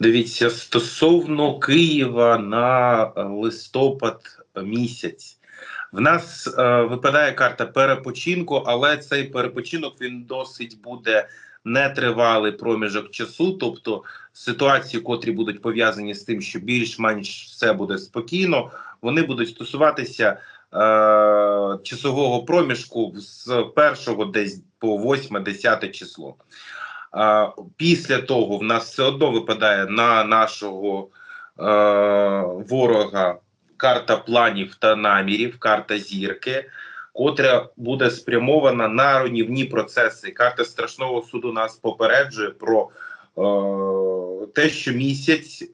Дивіться, стосовно Києва на е, листопад місяць. В нас е, випадає карта перепочинку, але цей перепочинок він досить буде нетривалий проміжок часу, тобто ситуації, котрі будуть пов'язані з тим, що більш-менш все буде спокійно, вони будуть стосуватися е, часового проміжку з першого десь по 8-10 число. Після того в нас все одно випадає на нашого е, ворога карта планів та намірів, карта зірки, котра буде спрямована на руйнівні процеси. Карта страшного суду нас попереджує про е, те, що місяць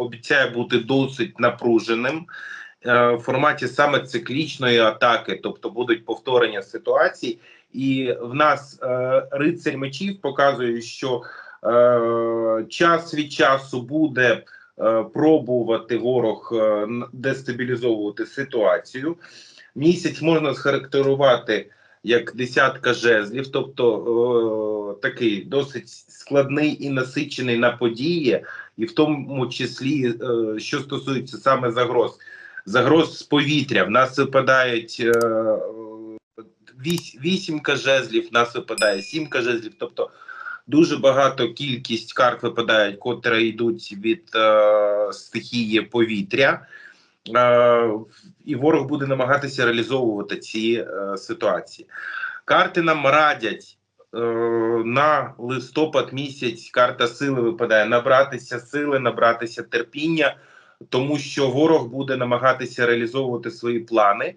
обіцяє бути досить напруженим. е, В форматі саме циклічної атаки, тобто будуть повторення ситуацій, і в нас е, рицарь мечів показує, що е, час від часу буде е, пробувати ворог е, дестабілізовувати ситуацію. Місяць можна схарактерувати як десятка жезлів, тобто е, такий досить складний і насичений на події, і в тому числі, е, що стосується саме загроз. Загроз з повітря. В нас випадають е, вісімка жезлів, нас випадає сімка жезлів. Тобто дуже багато кількість карт випадають, котрі йдуть від е, стихії повітря. Е, і ворог буде намагатися реалізовувати ці е, ситуації. Карти нам радять е, на листопад місяць. Карта сили випадає набратися сили, набратися терпіння, тому що ворог буде намагатися реалізовувати свої плани.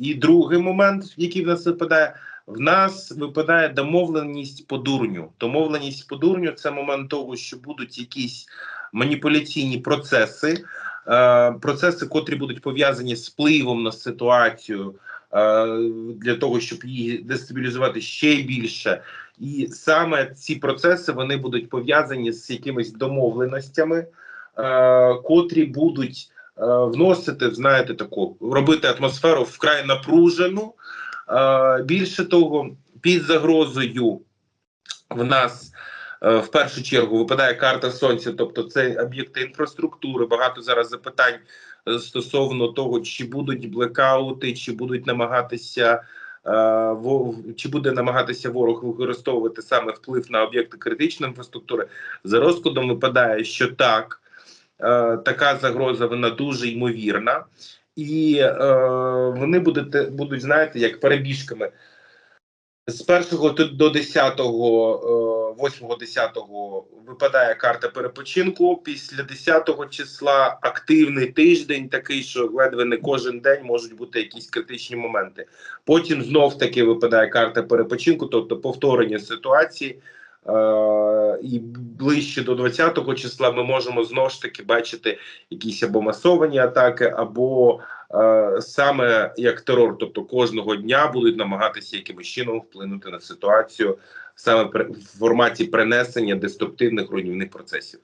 І другий момент, який в нас випадає, в нас випадає домовленість по дурню. Домовленість по дурню це момент того, що будуть якісь маніпуляційні процеси, е, процеси, котрі будуть пов'язані з впливом на ситуацію е, для того, щоб її дестабілізувати ще більше. І саме ці процеси вони будуть пов'язані з якимись домовленостями, е, котрі будуть вносити, знаєте, таку робити атмосферу вкрай напружену. Е, Більше того, під загрозою в нас е, в першу чергу випадає карта сонця, тобто це об'єкти інфраструктури. Багато зараз запитань е, стосовно того, чи будуть блекаути, чи будуть намагатися. е, Чи буде намагатися ворог використовувати саме вплив на об'єкти критичної інфраструктури? За розкладом випадає, що так, е, така загроза вона дуже ймовірна, і е, вони будуть, будуть, знаєте, як перебіжками. З 1 до- до 10, 8-10 випадає карта перепочинку. Після 10 числа активний тиждень, такий, що ледве не кожен день можуть бути якісь критичні моменти. Потім знов таки випадає карта перепочинку, тобто повторення ситуації. Е, і ближче до 20 числа ми можемо знову ж таки бачити якісь або масовані атаки, або е, саме як терор, тобто кожного дня будуть намагатися якимось чином вплинути на ситуацію саме в форматі принесення деструктивних руйнівних процесів.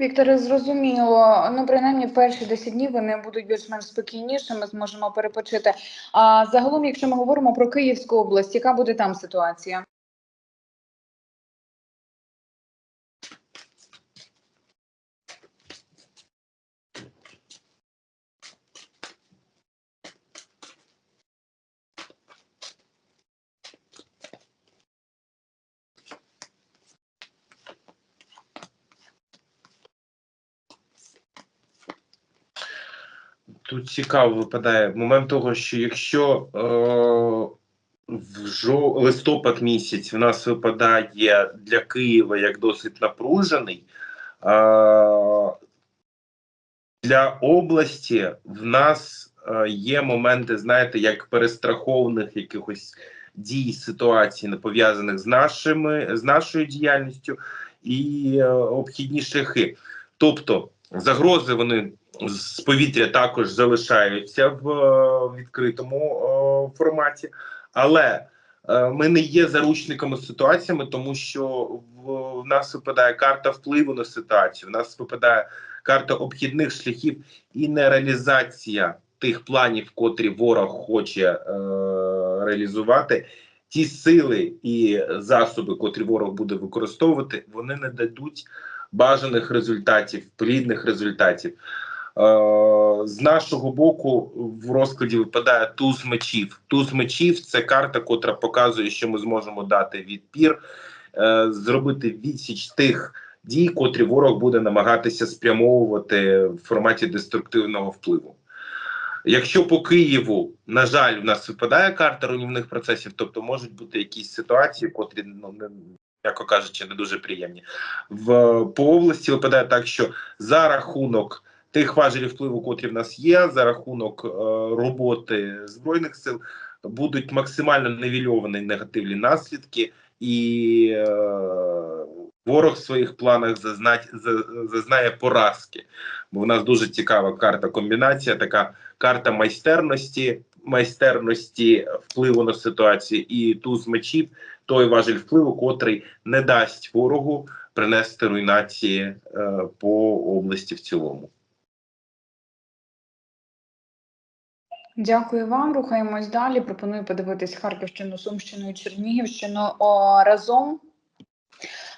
Вікторе, зрозуміло. Ну, принаймні, перші 10 днів вони будуть більш-менш спокійнішими, зможемо перепочити. А загалом, якщо ми говоримо про Київську область, яка буде там ситуація? Тут цікаво випадає момент того, що якщо е, в жо... листопад місяць в нас випадає для Києва як досить напружений, е, для області в нас е, є моменти, знаєте, як перестраховних якихось дій ситуацій, не пов'язаних з нашими з нашою діяльністю і е, обхідні шляхи. Тобто загрози вони з повітря також залишаються в е, відкритому е, форматі, але е, ми не є заручниками ситуаціями, тому що в, нас випадає карта впливу на ситуацію. В нас випадає карта обхідних шляхів і нереалізація тих планів, котрі ворог хоче реалізувати. ті сили і засоби, котрі ворог буде використовувати, вони не дадуть бажаних результатів, плідних результатів. Е, з нашого боку в розкладі випадає туз мечів. Туз мечів це карта, котра показує, що ми зможемо дати відпір, е, зробити відсіч тих дій, котрі ворог буде намагатися спрямовувати в форматі деструктивного впливу. Якщо по Києву, на жаль, в нас випадає карта руйнівних процесів, тобто можуть бути якісь ситуації, котрі ну не м'яко кажучи, не дуже приємні. В по області випадає так, що за рахунок тих важелів впливу, котрі в нас є, за рахунок е, роботи збройних сил будуть максимально невільовані негативні наслідки, і е, ворог в своїх планах зазнає поразки. Бо в нас дуже цікава карта комбінація, така карта майстерності, майстерності впливу на ситуацію і туз мечів, той важель впливу, котрий не дасть ворогу принести руйнації е, по області в цілому. Дякую вам. Рухаємось далі. Пропоную подивитись Харківщину, Сумщину і Чернігівщину о, разом.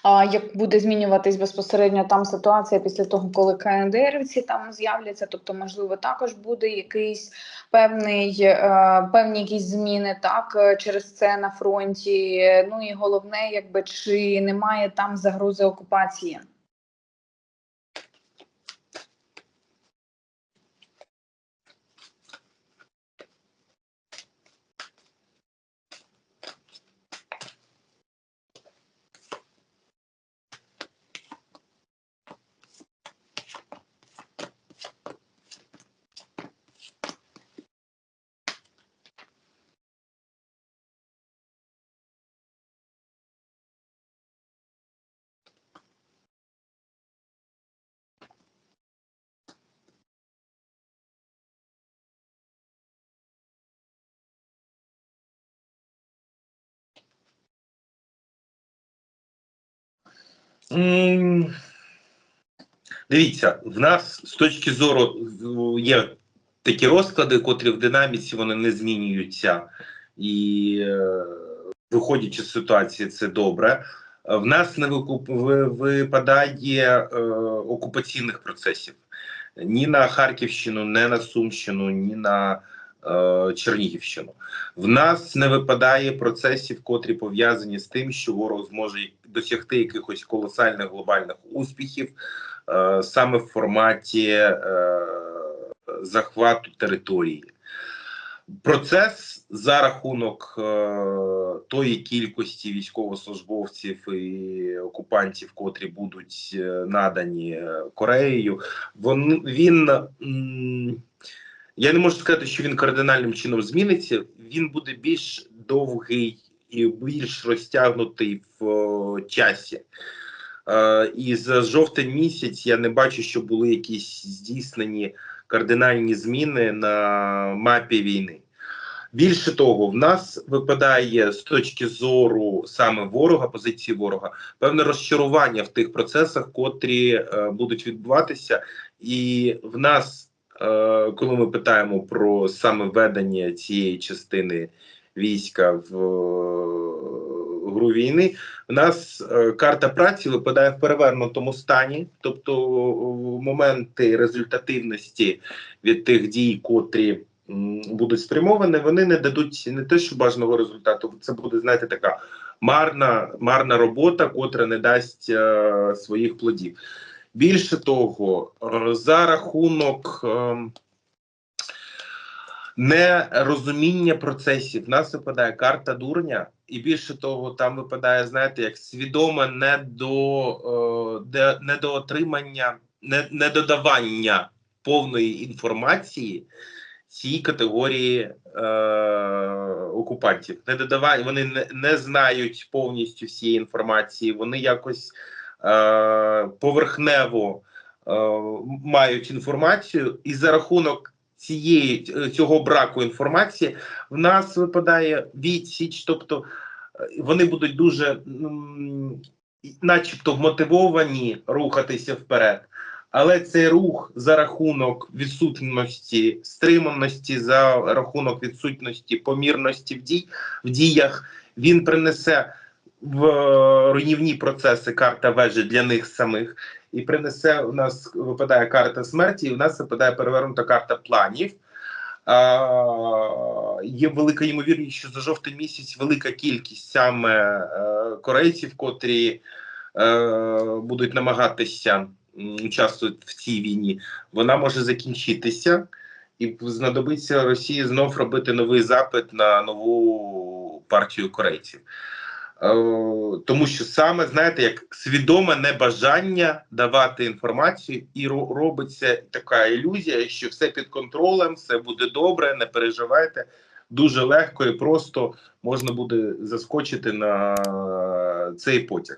А, як буде змінюватись безпосередньо там ситуація після того, коли КНДРівці там з'являться, тобто, можливо, також буде якийсь певний е, певні якісь зміни так е, через це на фронті. Ну і головне, якби чи немає там загрози окупації. Дивіться, в нас з точки зору є такі розклади, котрі в динаміці вони не змінюються, і е, виходячи з ситуації, це добре. В нас не випадає е, окупаційних процесів ні на Харківщину, ні на Сумщину, ні на е, Чернігівщину. В нас не випадає процесів, котрі пов'язані з тим, що ворог зможе досягти якихось колосальних глобальних успіхів е, саме в форматі е, захвату території. Процес за рахунок е, тої кількості військовослужбовців і окупантів, котрі будуть е, надані е, Кореєю, він, він я не можу сказати, що він кардинальним чином зміниться. Він буде більш довгий і більш розтягнутий в е, часі. Е, і за жовтень місяць я не бачу, що були якісь здійснені кардинальні зміни на мапі війни. Більше того, в нас випадає з точки зору саме ворога, позиції ворога, певне розчарування в тих процесах, котрі е, будуть відбуватися, і в нас, коли ми питаємо про саме ведення цієї частини війська в е, гру війни, в нас е, карта праці випадає в перевернутому стані, тобто е, моменти результативності від тих дій, котрі будуть спрямовані, вони не дадуть не те, що бажаного результату. Це буде, знаєте, така марна, марна робота, котра не дасть е, своїх плодів. Більше того, за рахунок. Е, Нерозуміння процесів в нас випадає карта дурня, і більше того, там випадає, знаєте, як свідоме е, недоотримання, недодавання повної інформації цій категорії е, окупантів. Недодавання вони не, не знають повністю всієї інформації, вони якось поверхнево е, мають інформацію, і за рахунок цієї е, цього браку інформації в нас випадає відсіч, тобто е, вони будуть дуже, начебто, вмотивовані рухатися вперед. Але цей рух за рахунок відсутності стриманості, за рахунок відсутності помірності в дій в діях, Він принесе в е, руйнівні процеси карта вежі для них самих, і принесе у нас випадає карта смерті, і у нас випадає перевернута карта планів. А, є велика ймовірність, що за жовтий місяць велика кількість саме е, корейців, котрі е, будуть намагатися участвувати в цій війні, вона може закінчитися, і знадобиться Росії знов робити новий запит на нову партію корейців. Е, тому що саме знаєте, як свідоме небажання давати інформацію, і робиться така ілюзія, що все під контролем, все буде добре, не переживайте. Дуже легко і просто можна буде заскочити на цей потяг.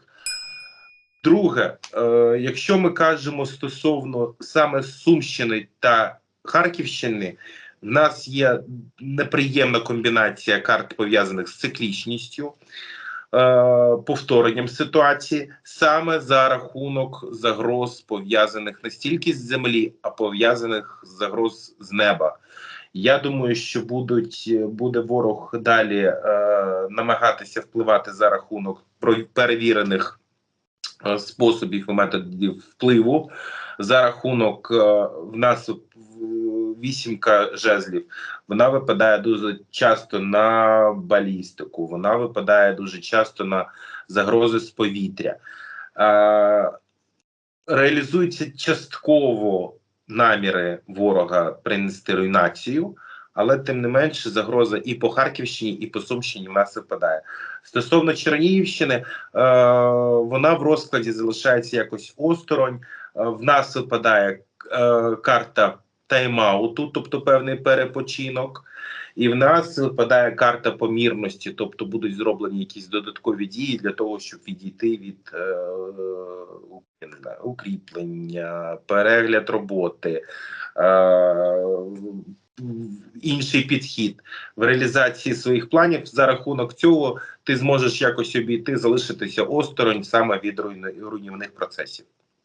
Друге, е, якщо ми кажемо стосовно саме Сумщини та Харківщини, в нас є неприємна комбінація карт пов'язаних з циклічністю повторенням ситуації саме за рахунок загроз пов'язаних не стільки з землі, а пов'язаних з загроз з неба. Я думаю, що будуть буде ворог далі е, намагатися впливати за рахунок перевірених е, способів і методів впливу за рахунок е, в нас вісімка жезлів. Вона випадає дуже часто на балістику, вона випадає дуже часто на загрози з повітря. Е, реалізуються частково наміри ворога принести руйнацію, але тим не менше загроза і по Харківщині, і по Сумщині в нас випадає. Стосовно Чернігівщини, е, вона в розкладі залишається якось осторонь. Е, в нас випадає е, карта тайм-ауту, тобто певний перепочинок. І в нас випадає карта помірності, тобто будуть зроблені якісь додаткові дії для того, щоб відійти від е, знаю, укріплення, перегляд роботи, е, інший підхід в реалізації своїх планів. За рахунок цього ти зможеш якось обійти, залишитися осторонь саме від руйнівних процесів.